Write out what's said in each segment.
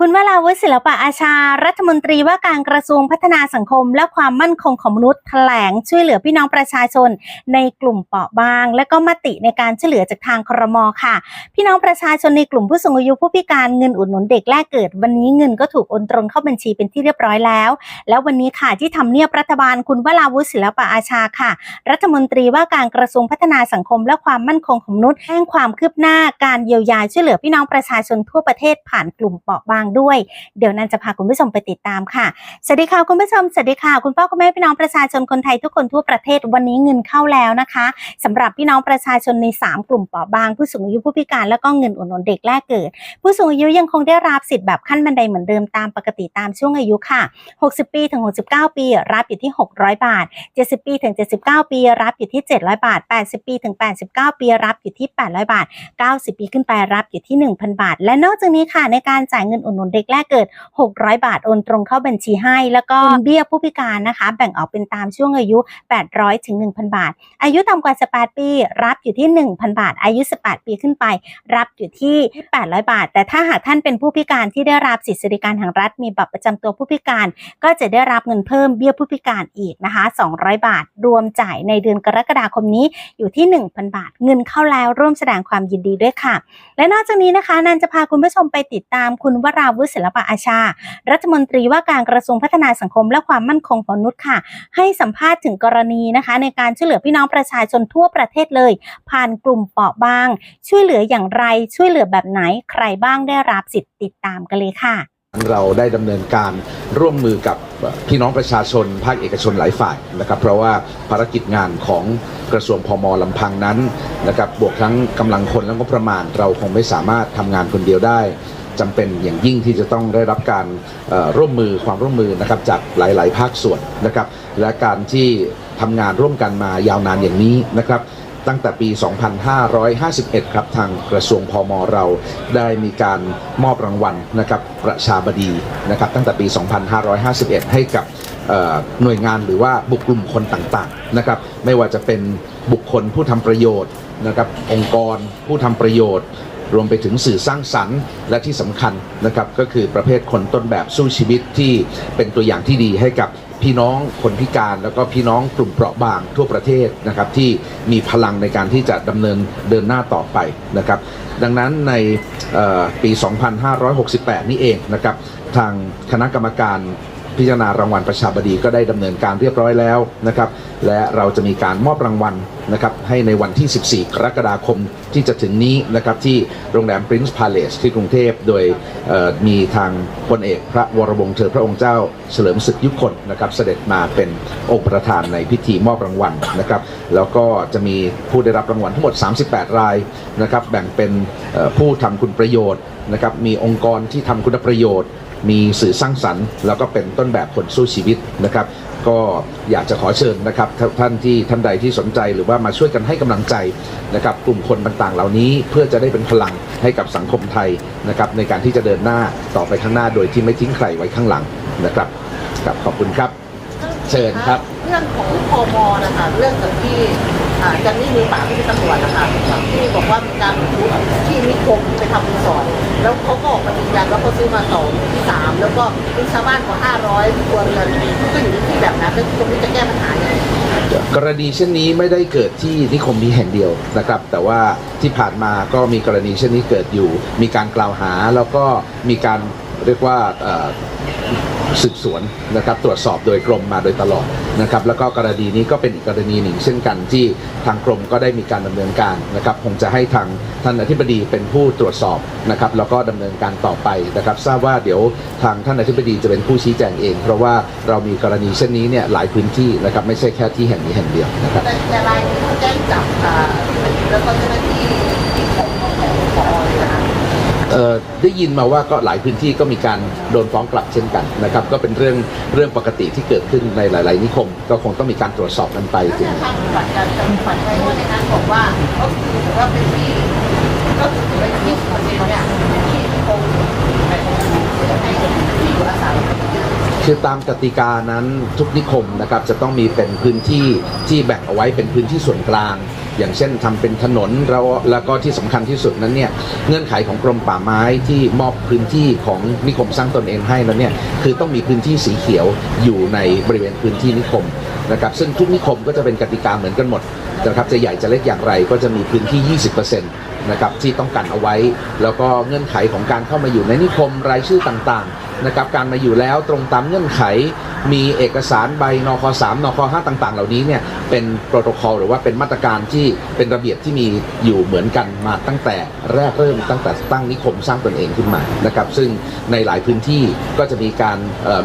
คุณวราวุฒิศิลปะอาชา รัฐมนตรีว่าการกระทรวงพัฒนาสังคม และความมั่นคงของมนุษย์แถลงช่วยเหลือพี่น้องประชาชน ในกลุ่มเปราะบาง และก็มติในการช่วยเหลือจากทางครมค่ะ พี่น้องประชาชนในกลุ่มผู้สูงอายุผู้พิการเงินอุดหนุนเด็กแรกเกิด วันนี้เงินก็ถูกโอนตรงเข้าบัญชีเป็นที่เรียบร้อยแล้ว แล้ววันนี้ค่ะที่ทำเนียบรัฐบาลคุณวราวุฒิศิลปะอาชาค่ะ รัฐมนตรีว่าการกระทรวงพัฒนาสังคม และความมั่นคงของมนุษย์แจ้งความคืบหน้าการเยียวยาช่วยเหลือพี่น้องประชาชนทั่วประเทศผ่านกลุ่มเปราะบางด้วย เดี๋ยวนันจะพาคุณผู้ชมไปติดตามค่ะ สวัสดีค่ะคุณผู้ชม สวัสดีค่ะ คุณพ่อคุณแม่พี่น้องประชาชนคนไทยทุกคนทั่วประเทศวันนี้เงินเข้าแล้วนะคะสำหรับพี่น้องประชาชนใน 3 กลุ่มเปราะบาง ผู้สูงอายุผู้พิการแล้วก็เงินอุดหนุนเด็กแรกเกิด ผู้สูงอายุยังคงได้รับสิทธิ์แบบขั้นบันไดเหมือนเดิมตามปกติตามช่วงอายุค่ะ 60 ปีถึง 69 ปี รับอยู่ที่ 600 บาท 70 ปีถึง 79 ปี รับอยู่ที่ 700 บาท 80 ปีถึง 89 ปีรับอยู่ที่ 800 บาท 90 ปีขึ้นไปรับอยู่ที่ 1,000 บาท และนอกจากนี้ค่ะในการจ่ายเงินอุดหนุนเด็กแรกเกิด 600 บาทโอนตรงเข้าบัญชีให้ แล้วก็เบี้ยผู้พิการนะคะ แบ่งออกเป็นตามช่วงอายุ 800ถึง1,000 บาท อายุต่ำกว่า 18 ปี รับอยู่ที่ 1,000 บาท อายุ 18 ปีขึ้นไป รับอยู่ที่ 800 บาท แต่ถ้าหากท่านเป็นผู้พิการที่ได้รับสิทธิสวัสดิการแห่งรัฐมีบัตรประจำตัวผู้พิการ ก็จะได้รับเงินเพิ่มเบี้ยผู้พิการอีกนะคะ 200 บาท รวมจ่ายในเดือนกรกฎาคมนี้อยู่ที่ 1,000 บาท เงินเข้าแล้วร่วมแสดงความยินดีด้วยค่ะ และนอกจากนี้นะคะนันจะพาคุณผู้ชมไปติดตามคุณวราวุฒิศิลปะอาชา รัฐมนตรีว่าการกระทรวงพัฒนาสังคมและความมั่นคงของมนุษย์ค่ะ ให้สัมภาษณ์ถึงกรณีนะคะ ในการช่วยเหลือพี่น้องประชาชนทั่วประเทศเลย ผ่านกลุ่มเปราะบาง ช่วยเหลืออย่างไรช่วยเหลือแบบไหนใครบ้างได้รับสิทธิ์ติดตามกันเลยค่ะเราได้ดำเนินการร่วมมือกับพี่น้องประชาชน ภาคเอกชนหลายฝ่ายนะครับ เพราะว่าภารกิจงานของกระทรวงพมลำพังนั้นนะครับบวกทั้งกำลังคนและงบประมาณ เราคงไม่สามารถทำงานคนเดียวได้ จำเป็นอย่างยิ่งที่จะต้องได้รับการร่วมมือความร่วมมือนะครับจากหลาย ๆ ภาคส่วนนะครับ และการที่ทำงานร่วมกันมายาวนานอย่างนี้นะครับตั้งแต่ปี 2551 ครับทางกระทรวงพมเราได้มีการมอบรางวัลนะครับประชาบดีนะครับตั้งแต่ปี 2551 ให้กับหน่วยงานหรือว่าบุคกลุ่มคนต่างๆนะครับไม่ว่าจะเป็นบุคคลผู้ทำประโยชน์นะครับองค์กรผู้ทำประโยชน์ รวมไปถึงสื่อสร้างสรรค์ และที่สำคัญนะครับก็คือประเภทคนต้นแบบสู้ชีวิตที่เป็นตัวอย่างที่ดีให้กับพี่น้องคนพิการแล้วก็พี่น้องกลุ่มเปราะบางทั่วประเทศนะครับที่มีพลังในการที่จะดำเนินเดินหน้าต่อไปนะครับ ดังนั้นในปี 2568 นี้เองนะครับทางคณะกรรมการ พิจารณารางวัลประชาบดีก็ได้ดำเนินการเรียบร้อยแล้วนะครับ และเราจะมีการมอบรางวัลนะครับให้ในวันที่ 14 กรกฎาคมที่จะถึงนี้นะครับที่โรงแรม Prince Palace ที่กรุงเทพโดยมีทางพลเอกพระวรวงศ์เธอพระองค์เจ้าเฉลิมศึกยุคนนะครับ เสด็จมาเป็นองค์ประธานในพิธีมอบรางวัลนะครับ แล้วก็จะมีผู้ได้รับรางวัลทั้งหมด 38 รายนะครับแบ่งเป็นผู้ทำคุณประโยชน์นะครับมีองค์กรที่ทำคุณประโยชน์ มีสื่อสร้างสรรค์ แล้วก็เป็นต้นแบบคนสู้ชีวิตนะครับก็อยากจะขอเชิญนะครับท่านที่ท่านใดที่สนใจหรือว่ามาช่วยกันให้กำลังใจนะครับกลุ่มคนต่างๆ เหล่านี้เพื่อจะได้เป็นพลังให้กับสังคมไทยนะครับในการที่จะเดินหน้าต่อไปข้างหน้าโดยที่ไม่ทิ้งใครไว้ข้างหลังนะครับครับขอบคุณครับ เชิญครับ เรื่องของพมนะคะเรื่องกับที่ อ่าจันนี่มือปราบที่เป็นตำรวจนะคะที่บอกว่ามีการบุกรุกที่นิคมไปทำรีสอร์ทแล้วเขาก็ออกมายืนยันว่าเขาซื้อมาสองที่สามแล้วก็มีชาวบ้านกว่าห้าร้อยครัวเรือนก็อยู่ในที่แบบนั้นแล้วตรงนี้จะแก้ปัญหายังไงกรณีเช่นนี้ไม่ได้เกิดที่นิคมนี้แห่งเดียวนะครับ แต่ว่าที่ผ่านมาก็มีกรณีเช่นนี้เกิดอยู่ มีการกล่าวหาแล้วก็มีการเรียกว่า สืบสวนนะครับตรวจสอบโดยกรมมาโดยตลอดนะครับแล้วก็กรณีนี้ก็เป็นอีกกรณีหนึ่ง เช่นกันที่ทางกรมก็ได้มีการดำเนินการนะครับคงจะให้ทางท่านอธิบดีเป็นผู้ตรวจสอบนะครับแล้วก็ดำเนินการต่อไปนะครับทราบว่าเดี๋ยวทางท่านอธิบดีจะเป็นผู้ชี้แจงเอง เพราะว่าเรามีกรณีเช่นนี้เนี่ยหลายพื้นที่นะครับไม่ใช่แค่ที่แห่งนี้แห่งเดียวนะครับแต่รายนี้แจ้งจับอ่าแล้วก็เจ้าหน้าที่ของของพอเลยนะคะ เอ่อ ได้ยินมาว่าก็หลายพื้นที่ก็มีการโดนฟ้องกลับเช่นกันนะครับก็เป็นเรื่องเรื่องปกติที่เกิดขึ้นในหลาย ๆ นิคม ก็คงต้องมีการตรวจสอบกันไปถึงทางจังหวัดการจังหวัดไว้ว่าในนั้นบอกว่าก็คือว่าเป็นที่ก็คือเป็นที่คนเดียวเนี่ยที่คงที่อยู่อาศัยคือตามกติกานั้นทุกนิคมนะครับจะต้องมีเป็นพื้นที่ที่แบ่งเอาไว้เป็นพื้นที่ส่วนกลาง อย่างเช่นทำเป็นถนนแล้วแล้วก็ที่สำคัญที่สุดนั้นเนี่ยเงื่อนไขของกรมป่าไม้ที่มอบพื้นที่ของนิคมสร้างตนเองให้นั้นเนี่ยคือต้องมีพื้นที่สีเขียวอยู่ในบริเวณพื้นที่นิคมนะครับซึ่งทุกนิคมก็จะเป็นกติกาเหมือนกันหมดนะครับจะใหญ่จะเล็กอย่างไรก็จะมีพื้นที่ 20%นะครับที่ต้องกันเอาไว้ แล้วก็เงื่อนไขของการเข้ามาอยู่ในนิคมรายชื่อต่างๆ นะครับการมาอยู่แล้วตรงตามเงื่อนไข มีเอกสารใบนค3นค5ต่าง ๆ เหล่านี้เนี่ยเป็นโปรโตคอลหรือว่าเป็นมาตรการที่เป็นระเบียบที่มีอยู่เหมือนกันมาตั้งแต่แรกเริ่มตั้งแต่ตั้งนิคมสร้างตนเองขึ้นมานะครับซึ่งในหลายพื้นที่ก็จะมีการ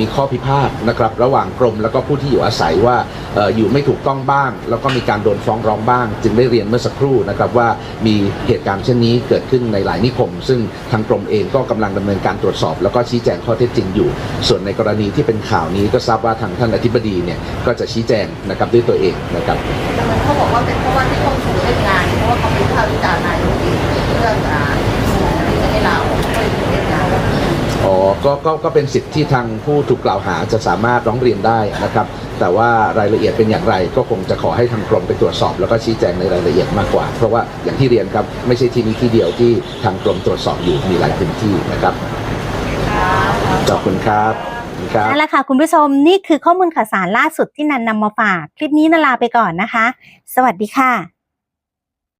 มีข้อพิพาทนะครับระหว่างกรมแล้วก็ผู้ที่อยู่อาศัยว่าอออยู่ไม่ถูกต้องบ้าง แล้วก็มีการโดนฟ้องร้องบ้าง จึงได้เรียนเมื่อสักครู่นะครับว่ามีเหตุการณ์เช่นนี้เกิดขึ้นในหลายนิคม ซึ่งทางกรมเองก็กำลังดำเนินการตรวจสอบ แล้วก็ชี้แจงข้อเท็จจริงอยู่ ส่วนในกรณีที่เป็นข่าวนี้ก็ทราบว่าทางท่านอธิบดีเนี่ยก็จะชี้แจงนะครับด้วยตัวเองนะครับดังนั้นเขาบอกว่าเป็นเพราะว่าที่เขาถูกเล่นงานเพราะว่าเขาเป็นข้าววิจารณ์นายกเองเรื่องอ่าที่จะให้ลาออกก็เลยถูกเล่นงานอ๋อก็ก็ก็เป็นสิทธิ์ที่ทางผู้ถูกกล่าวหาจะสามารถร้องเรียนได้นะครับ แต่ว่ารายละเอียดเป็นอย่างไรก็คงจะขอให้ทางกรมไปตรวจสอบ แล้วก็ชี้แจงในรายละเอียดมากกว่า เพราะว่าอย่างที่เรียนครับไม่ใช่ที่นี้ที่เดียวที่ทางกรมตรวจสอบอยู่มีหลายพื้นที่นะครับขอบคุณครับ ขอบคุณครับนั่นแหละค่ะคุณผู้ชมนี่คือข้อมูลข่าวสารล่าสุดที่นันนำมาฝาก คลิปนี้นาลาไปก่อนนะคะ สวัสดีค่ะ